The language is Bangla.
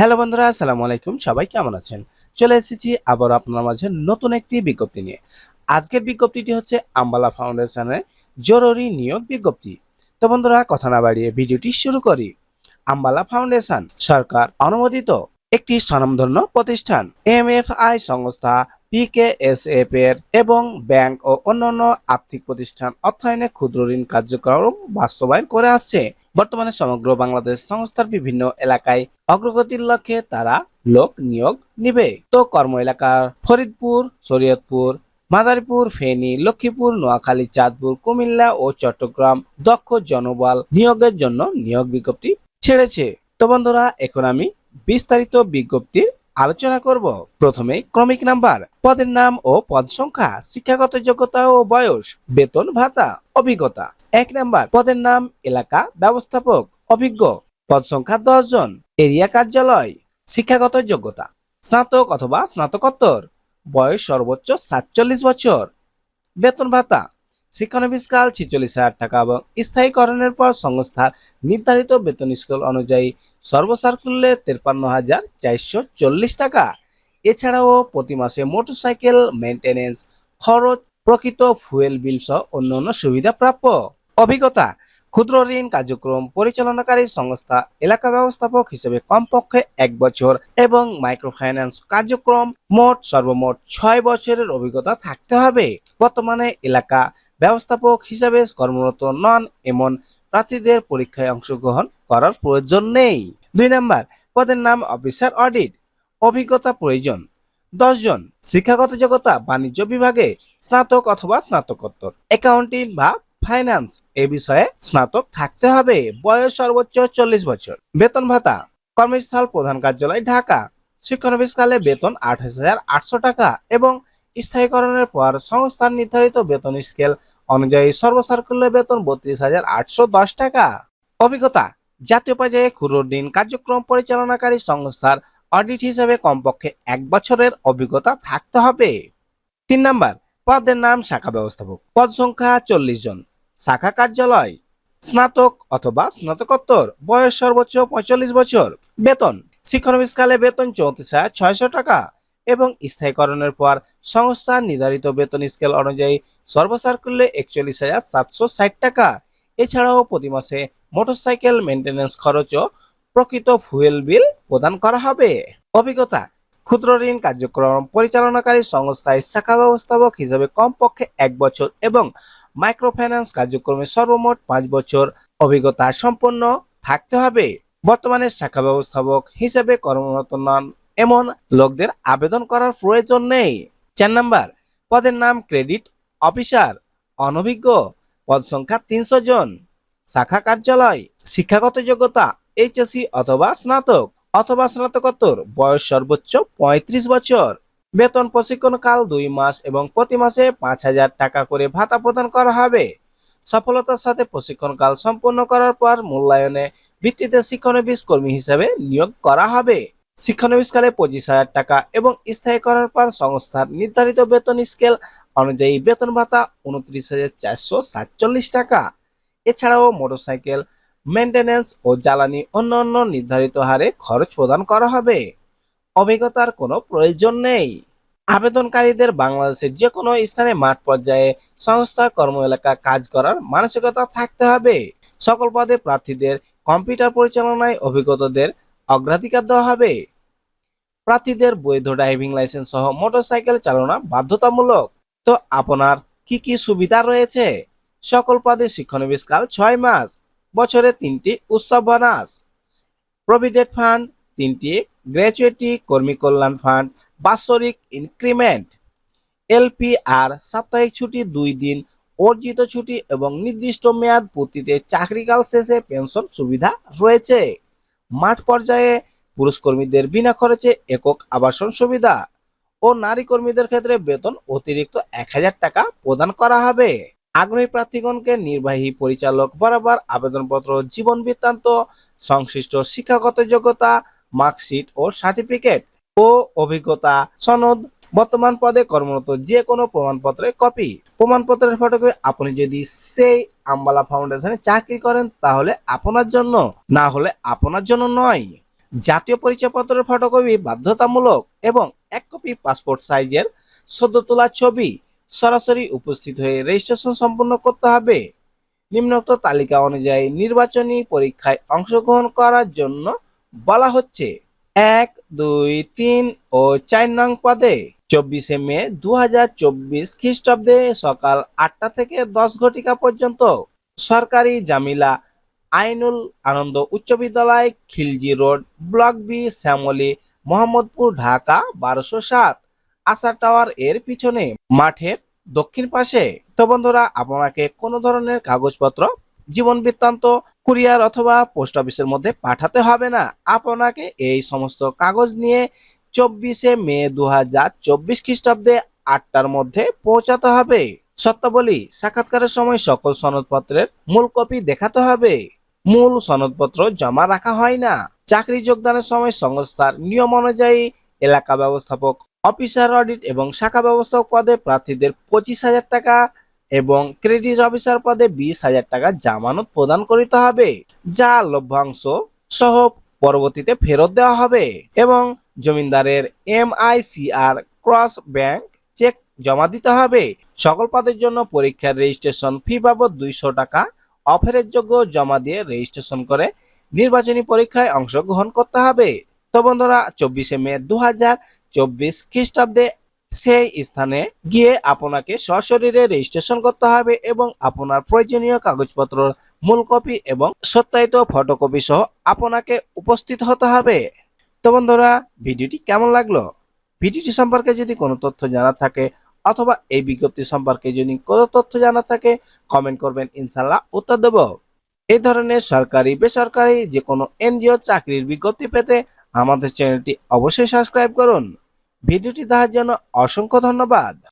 হ্যালো বন্ধুরা, আসসালামু আলাইকুম। সবাই কেমন আছেন? চলে এসেছি আবার আপনার মাঝে নতুন একটি বিজ্ঞপ্তি নিয়ে। আজকের বিজ্ঞপ্তিটি হচ্ছে আম্বালা ফাউন্ডেশনের জরুরি নিয়োগ বিজ্ঞপ্তি। তো বন্ধুরা, কথা না বাড়িয়ে ভিডিওটি শুরু করি। আম্বালা ফাউন্ডেশন সরকার অনুমোদিত একটি স্বনামধন্য প্রতিষ্ঠান, এম সংস্থা পিকেএসএফ এর এবং ব্যাংক ও অন্যান্য আর্থিক প্রতিষ্ঠান অর্থায়নে ক্ষুদ্র ঋণ কার্যক্রম বাস্তবায়ন করে আসছে। বর্তমানে সমগ্র বাংলাদেশ সংস্থার বিভিন্ন এলাকায় অগ্রগতির লক্ষ্যে তারা লোক নিয়োগ নিবে। তো কর্ম এলাকা ফরিদপুর, শরীয়তপুর, মাদারীপুর, ফেনী, লক্ষ্মীপুর, নোয়াখালী, চাঁদপুর, কুমিল্লা ও চট্টগ্রাম দক্ষ জনবল নিয়োগের জন্য নিয়োগ বিজ্ঞপ্তি ছেড়েছে। তো বন্ধুরা, এখন আমি বিস্তারিত বিজ্ঞপ্তির আলোচনা করব। প্রথমে ক্রমিক নাম্বার, পদের নাম ও পদ সংখ্যা, শিক্ষাগত যোগ্যতা ও বয়স, বেতন, ভাতা, অভিজ্ঞতা। এক নাম্বার, পদের নাম, এলাকা, ব্যবস্থাপক, অভিজ্ঞ। পদ সংখ্যা দশ জন, এরিয়া কার্যালয়, শিক্ষাগত যোগ্যতা। স্নাতক অথবা স্নাতকোত্তর, বয়স সর্বোচ্চ সাতচল্লিশ বছর। বেতন ভাতা শিক্ষানবিষ্কাল ছিচল্লিশ হাজার টাকা এবং স্থায়ীকরণের পর সংস্থার নির্ধারিত বেতন স্কেল অনুযায়ী সর্বসার্কুল্যে তেপ্পান্ন হাজার চারশো চল্লিশ টাকা। এছাড়াও প্রতি মাসে মোটরসাইকেল মেনটেনেন্স খরচ, প্রকৃত ফুয়েল বিল সহ অন্যান্য সুবিধা প্রাপ্য। অভিজ্ঞতা, ক্ষুদ্র ঋণ কার্যক্রম পরিচালনাকারী সংস্থা এলাকা ব্যবস্থাপক হিসেবে কমপক্ষে এক বছর এবং মাইক্রোফাইন্যান্স কার্যক্রম মোট সর্বমোট ছয় বছরের অভিজ্ঞতা থাকতে হবে। বর্তমানে এলাকা ব্যবস্থাপক হিসাবে কর্মরত নন এমন প্রার্থীদের পরীক্ষায় অংশগ্রহণ করার প্রয়োজন নেই। দুই নাম্বার, পদের নাম অফিসার অডিট, অভিজ্ঞতা প্রয়োজন। দশ জন, শিক্ষাগত যোগ্যতা, বাণিজ্য বিভাগে স্নাতক অথবা স্নাতকোত্তর। অ্যাকাউন্টিং বা ফাইন্যান্স এ বিষয়ে স্নাতক থাকতে হবে। বয়স সর্বোচ্চ চল্লিশ বছর। বেতন ভাতা, কর্মস্থল প্রধান কার্যালয় ঢাকা। শিক্ষানবিষ্কালে বেতন আট হাজার আটশো টাকা এবং স্থায়ীকরণের পর সংস্থার নির্ধারিত বেতন স্কেল অনুযায়ী সর্বসার্কুল্য বেতন বত্রিশ হাজার আটশো দশ টাকা। অভিজ্ঞতা, জাতীয় পর্যায়ে ক্ষুদ্র ঋণ কার্যক্রম পরিচালনাকারী সংস্থার অডিট হিসেবে কমপক্ষে এক বছরের অভিজ্ঞতা থাকতে হবে। তিন নাম্বার, পদের নাম শাখা ব্যবস্থাপক। পদ সংখ্যা চল্লিশ জন। শাখা কার্যালয়। স্নাতক অথবা স্নাতকোত্তর। বয়স সর্বোচ্চ পঁয়তাল্লিশ বছর। বেতন শিক্ষানবিষ্কালে বেতন চৌত্রিশ হাজার ছয়শো টাকা। এবং স্থায়ীকরণের পর সংস্থার নির্ধারিত বেতন স্কেল অনুযায়ী সর্বসার্কুল্যে একচল্লিশ হাজার সাতশো ষাট টাকা। এছাড়াও প্রতি মাসে মোটরসাইকেল মেনটেন্যান্স খরচও প্রকৃত ফুয়েল বিল প্রদান করা হবে। অভিজ্ঞতা, ক্ষুদ্র ঋণ কার্যক্রম পরিচালনাকারী সংস্থায় শাখা ব্যবস্থাপক হিসেবে কমপক্ষে এক বছর এবং মাইক্রোফাইন্যান্স কার্যক্রমে সর্বমোট পাঁচ বছর অভিজ্ঞতা সম্পন্ন থাকতে হবে। বর্তমানে শাখা ব্যবস্থাপক হিসেবে কর্মরত নন, এমন লোকদের আবেদন করার প্রয়োজন নেই। চার নাম্বার, পদের নাম ক্রেডিট অফিসার, অনভিজ্ঞ, পদ সংখ্যা তিনশো জন, শাখা কার্যালয়, শিক্ষাগত যোগ্যতা, এইচএসসি অথবা স্নাতক, অথবা স্নাতকোত্তর, বয়স সর্বোচ্চ পঁয়ত্রিশ বছর। বেতন প্রশিক্ষণকাল দুই মাস এবং প্রতি মাসে পাঁচ হাজার টাকা করে ভাতা প্রদান করা হবে। সফলতার সাথে প্রশিক্ষণকাল সম্পন্ন করার পর মূল্যায়নে ভিত্তিতে শিক্ষানবিশ কর্মী হিসেবে নিয়োগ করা হবে। শিক্ষানবিশকালে পঁচিশ হাজার টাকা এবং স্থায়ী করার পর সংস্থার নির্ধারিত বেতন স্কেল অনুযায়ী বেতন ভাতা উনত্রিশ হাজার চারশো সাতচল্লিশ টাকা। এছাড়াও মোটরসাইকেল মেনটেন্যান্স ও জ্বালানি অন্যান্য নির্ধারিত হারে খরচ প্রদান করা হবে। অভিজ্ঞতার কোনো প্রয়োজন নেই। আবেদনকারীদের বাংলাদেশের যে কোনো স্থানে মাঠ পর্যায়ে সংস্থার কর্ম এলাকা কাজ করার মানসিকতা থাকতে হবে। সকল পদে প্রার্থীদের কম্পিউটার পরিচালনায় অভিজ্ঞতাদের অগ্রাধিকার দেওয়া হবে। প্রার্থীদের বৈধ ড্রাইভিং লাইসেন্স সহ মোটরসাইকেল চালনা বাধ্যতামূলক। তো আপনার কি কি সুবিধা রয়েছে? সকল পদে শিক্ষানবিষ্কাল ছয় মাস, বছরে তিনটি উৎসব বোনাস প্রভিডেন্ট ফান্ড, তিনটি গ্র্যাচুইটি কর্মী কল্যাণ ফান্ড, বাৎসরিক ইনক্রিমেন্ট। এলপিআর, সাপ্তাহিক ছুটি দুই দিন, অর্জিত ছুটি এবং নির্দিষ্ট মেয়াদ পূর্তিতে চাকরিকাল শেষে পেনশন সুবিধা রয়েছে। মাঠ পর্যায়ে পুরুষ কর্মীদের বিনা খরচে একক আবাসন সুবিধা ও নারী কর্মীদের ক্ষেত্রে বেতন অতিরিক্ত এক হাজার টাকা প্রদান করা হবে। আগ্রহী প্রার্থীগণকে নির্বাহী পরিচালক বরাবর আবেদনপত্র, জীবন বৃত্তান্ত, সংশ্লিষ্ট শিক্ষাগত যোগ্যতা, মার্কশিট ও সার্টিফিকেট ও অভিজ্ঞতা সনদ, বর্তমান পদে কর্মরত যে কোনো প্রমাণপত্রের কপি। প্রমাণপত্রের ফটোকপি আপনি যদি সেই আম্বালা ফাউন্ডেশনে চাকরি করেন তাহলে আপনার জন্য, না হলে আপনার জন্য নয়। জাতীয় পরিচয়পত্রের ফটোকপি বাধ্যতামূলক এবং এক কপি পাসপোর্ট সাইজের সদ্য তোলা ছবি সরাসরি উপস্থিত হয়ে রেজিস্ট্রেশন সম্পন্ন করতে হবে। নিম্নোক্ত তালিকা অনুযায়ী নির্বাচনী পরীক্ষায় অংশগ্রহণ করার জন্য বলা হচ্ছে, এক, দুই, তিন ও চার নং পদে চব্বিশে মে দু হাজার চব্বিশ খ্রিস্টাব্দে সকাল আটটা থেকে দশ ঘটিকা পর্যন্ত সরকারি জামিলা আইনুল আনন্দ উচ্চ বিদ্যালয়, Khilji road, block B, Shyamoli, Mohammadpur, Dhaka, বারোশো সাত। আশা টাওয়ার এর পিছনে, মাঠের দক্ষিণ পাশে। তো বন্ধুরা, আপনাকে কোনো ধরনের কাগজপত্র, জীবন বৃত্তান্ত, কুরিয়ার অথবা পোস্ট অফিসের মধ্যে পাঠাতে হবে না। আপনাকে এই সমস্ত কাগজ নিয়ে চব্বিশে মে দু হাজার চব্বিশ খ্রিস্টাব্দে আটটার মধ্যে পৌঁছাতে হবে। সত্যাবলী, সাক্ষাৎকারের সময় সকল সনদপত্রের মূল কপি দেখাতে হবে। মূল সনদপত্র জমা রাখা হয় না। চাকরি যোগদানের সময় সংস্থার নিয়ম অনুযায়ী এলাকা ব্যবস্থাপক, অফিসার অডিট এবং শাখা ব্যবস্থাপক পদে প্রার্থীদের পঁচিশ হাজার টাকা এবং ক্রেডিট অফিসার পদে বিশ হাজার টাকা জামানত প্রদান করিতে হবে, যা লভ্যাংশ সহ পরবর্তীতে ফেরত দেওয়া হবে এবং জমিনদারের এমআইসিআর ক্রস ব্যাংক চেক জমা দিতে হবে। সকল পদের জন্য পরীক্ষার রেজিস্ট্রেশন ফি বাবদ দুইশো টাকা, অফারের যোগ্য জমা দিয়ে রেজিস্ট্রেশন করে নির্বাচনী পরীক্ষায় অংশগ্রহণ করতে হবে। তো বন্ধুরা, চব্বিশে মে দু হাজার চব্বিশ খ্রিস্টাব্দে সেই স্থানে গিয়ে আপনাকে সশরীরে রেজিস্ট্রেশন করতে হবে এবং আপনার প্রয়োজনীয় কাগজপত্র মূল কপি এবং সত্যায়িত ফটোকপি সহ আপনাকে উপস্থিত হতে হবে। তো বন্ধুরা, ভিডিওটি কেমন লাগল? ভিডিওটি সম্পর্কে যদি কোনো তথ্য জানা থাকে অথবা এই বিজ্ঞপ্তি সম্পর্কে যদি কোনো তথ্য জানা থাকে কমেন্ট করবেন ইনশাল্লাহ উত্তর দেব। এই ধরনের সরকারি, বেসরকারি যে কোনো এনজিও চাকরির বিজ্ঞপ্তি পেতে আমাদের চ্যানেলটি অবশ্যই সাবস্ক্রাইব করুন। ভিডিওটি দেখার জন্য অসংখ্য ধন্যবাদ।